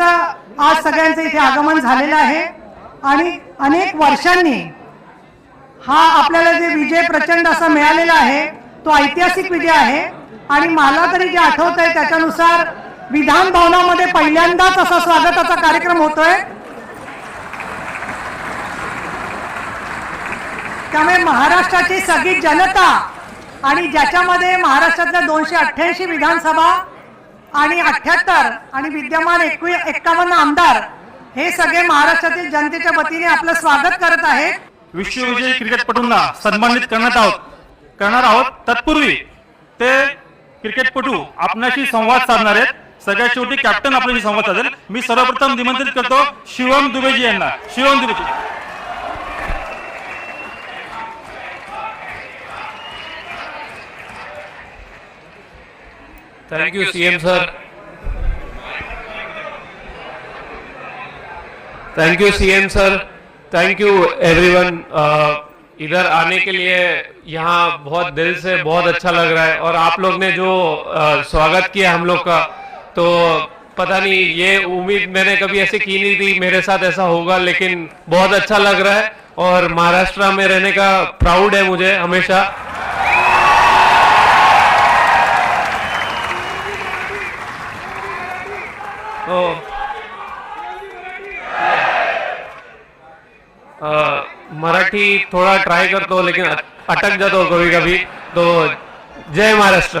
यांचं आज सगळ्यांचं इथे आगमन झालेलं आहे. आणि अनेक वर्षांनी हा आपल्याला जे विजय प्रचंड असा मिळालेला आहे तो ऐतिहासिक विजय आहे. आणि मला तरी जे आठवत आहे त्याच्यानुसार विधान भवनामध्ये पहिल्यांदाच असा स्वागताचा कार्यक्रम होतोय. त्यामुळे महाराष्ट्राची सगळी जनता आणि ज्याच्यामध्ये महाराष्ट्रातल्या दोनशे अठ्ठ्याऐंशी विधानसभा आणि अठ्याहत्तर आणि विद्यमान एकवी एक्कावन्न आमदार हे सगळे महाराष्ट्रातील जनतेच्या वतीने आपलं स्वागत करत आहे विश्वविजयी क्रिकेटपटूंना सन्मानित करण्यात आहोत. करणार आहोत. तत्पूर्वी ते क्रिकेटपटू आपणाशी संवाद साधणार आहेत. सगळ्यात शेवटी कॅप्टन आपल्याशी संवाद साधेल. मी सर्वप्रथम निमंत्रित करतो शिवम दुबेजी यांना. Shivam Dubeji. Thank you CM sir thank you CM sir thank you everyone इधर आने के लिए यहाँ बहुत दिल से बहुत अच्छा लग रहा है। और आप लोग ने जो स्वागत किया हम लोग का तो पता नहीं ये उम्मीद मैंने कभी ऐसे की नहीं थी। मेरे साथ ऐसा होगा लेकिन बहुत अच्छा लग रहा है। और महाराष्ट्र में रहने का प्राउड है मुझे हमेशा। हो. मराठी थोड़ा ट्राई करता हूँ लेकिन अटक जाता हूँ कभी कभी तो जय महाराष्ट्र.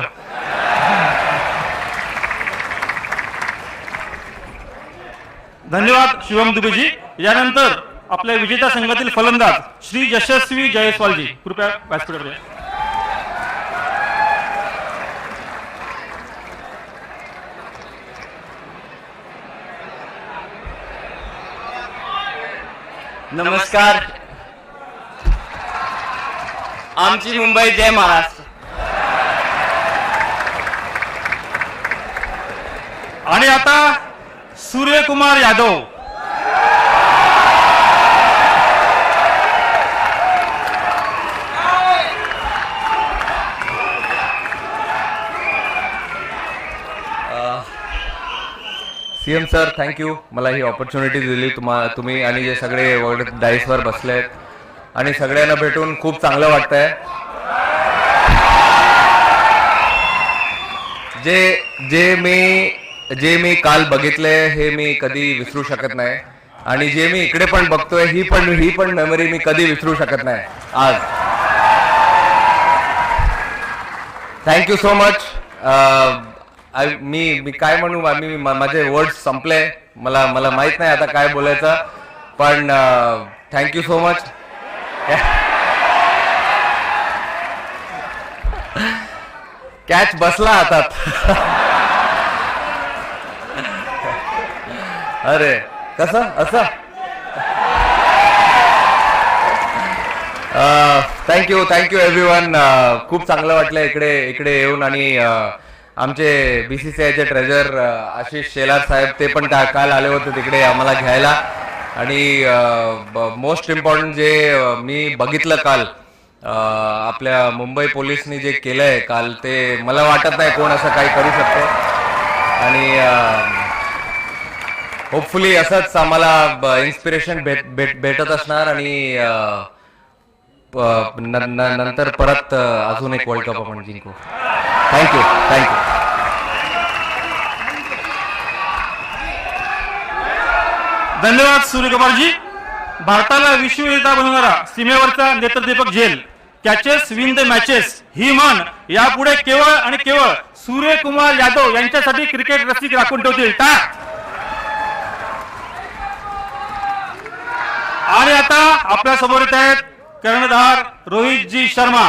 धन्यवाद शिवम दुबेजी. यानंतर आपल्या विजेता संघातील फलंदाज श्री यशस्वी जयस्वालजी. कृपया व्यासपीठावर नमस्कार. आमची मुंबई जय महाराष्ट्र. आणि आता Suryakumar Yadav. C M sir thank you मला ही ऑपॉर्च्युनिटी दिली तुम्हा तुम्ही आणि जे सगळे वगैरे डाईसवर आहेत. आणि सगळ्यांना भेटून खूप चांगलं वाटतंय. जे जे मी जे मी काल बघितले हे मी कधी विसरू शकत नाही. आणि जे मी इकडे पण बघतोय ही पण ही पण मेमरी मी कधी विसरू शकत नाही. आज. थँक्यू सो मच मी मी काय म्हणू मी माझे वर्ड्स संपले. मला मला माहीत नाही आता काय बोलायचं. पण थँक्यू सो मच कॅच बसला हातात. अरे कसं असं? थँक्यू थँक्यू एव्हरी वन खूप चांगलं वाटलं इकडे इकडे येऊन आणि आमचे B C C treasurer Ashish Shelar साहेब ते पण काल आले होते तिकडे आम्हाला घ्यायला. आणि मोस्ट इम्पॉर्टंट जे मी बघितलं काल आपल्या मुंबई पोलिसनी जे केलंय काल ते मला वाटत नाही कोण असं काही करू शकतो. आणि होपफुली असंच आम्हाला इन्स्पिरेशन भेट भेट भेटत असणार आणि न- नंतर परत अजून एक वर्ल्ड कप आपण जिंकू. थँक्यू थँक्यू धन्यवाद सूर्यकुमारजी. भारताला विश्वविजेता बनवणारा सीमेवरचा नेत्रदीपक झेल. कॅचेस विन द मॅचेस ही म्हण यापुढे केवळ आणि केवळ सूर्यकुमार यादव यांच्यासाठी क्रिकेट रसिक राखून ठेवतील. टाक आणि आता आपल्यासमोर येत आहेत कर्णधार रोहितजी शर्मा.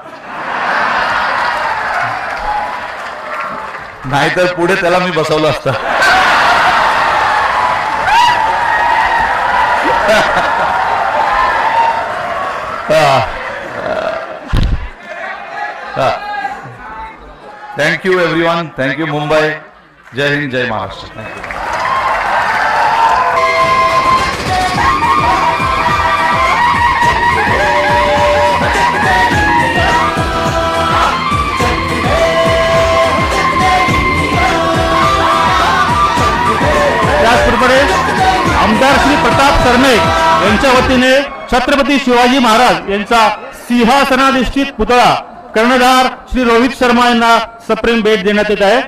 नाहीतर पुढे त्याला मी बसवलं असतं. Thank you everyone thank you Mumbai जय हिंद जय महाराष्ट्र थँक्यू संस्थेच्या वतीने छत्रपती शिवाजी महाराज यांचा सिंहासनाधिष्ठित पुतळा कर्णधार श्री रोहित शर्मा यांना सप्रेम भेट देण्यात येत आहे.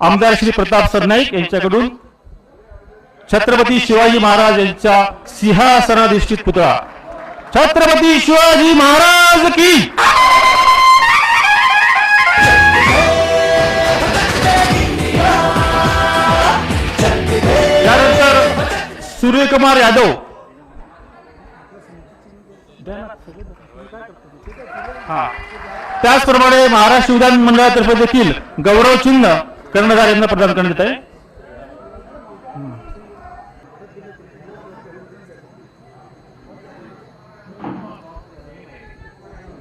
आमदार श्री प्रताप सरनाईक यांच्याकडून छत्रपती शिवाजी महाराज यांच्या सिंहासनाधिष्ठित पुतळा. छत्रपती शिवाजी महाराज की कुमार यादव. हा. त्याचप्रमाणे महाराष्ट्र विधान मंडळातर्फे देखील गौरव चिन्ह कर्णधार यांना प्रदान करण्यात आहे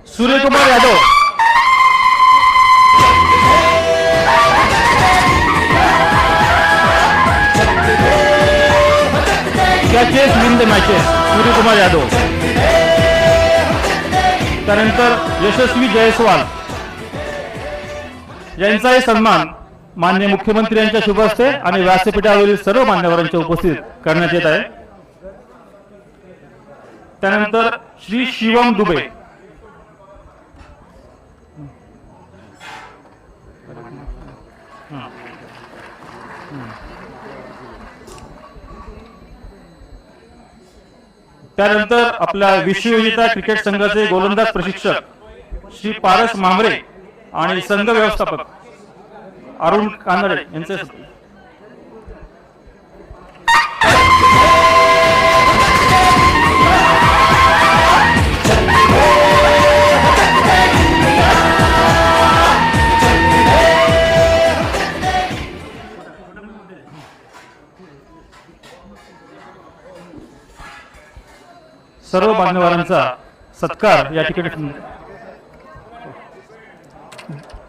Suryakumar Yadav. Catches win the matches Suryakumar Yadav. त्यानंतर यशस्वी जयस्वाल. यांचाही सन्मान मान्य मुख्यमंत्री यांच्या शुभ हस्ते आणि व्यासपीठावरील सर्व मान्यवरांच्या उपस्थित करण्यात येत आहे. त्यानंतर श्री शिवम दुबे. त्यानंतर आपल्या विश्वविजेता क्रिकेट संघाचे गोलंदाज प्रशिक्षक श्री पारस मांबरे आणि संघ व्यवस्थापक अरुण कानडे यांचे सर्व मान्यवरांचा सत्कार या ठिकाणी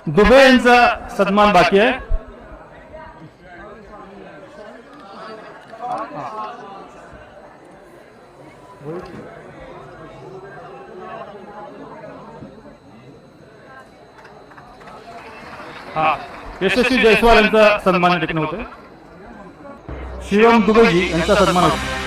दुबे यांचा सन्मान बाकी आहे. हा. यशस्वी जयस्वाल यांचा सन्मान या ठिकाणी होतोय. शिवम दुबेजी यांचा सन्मान होतो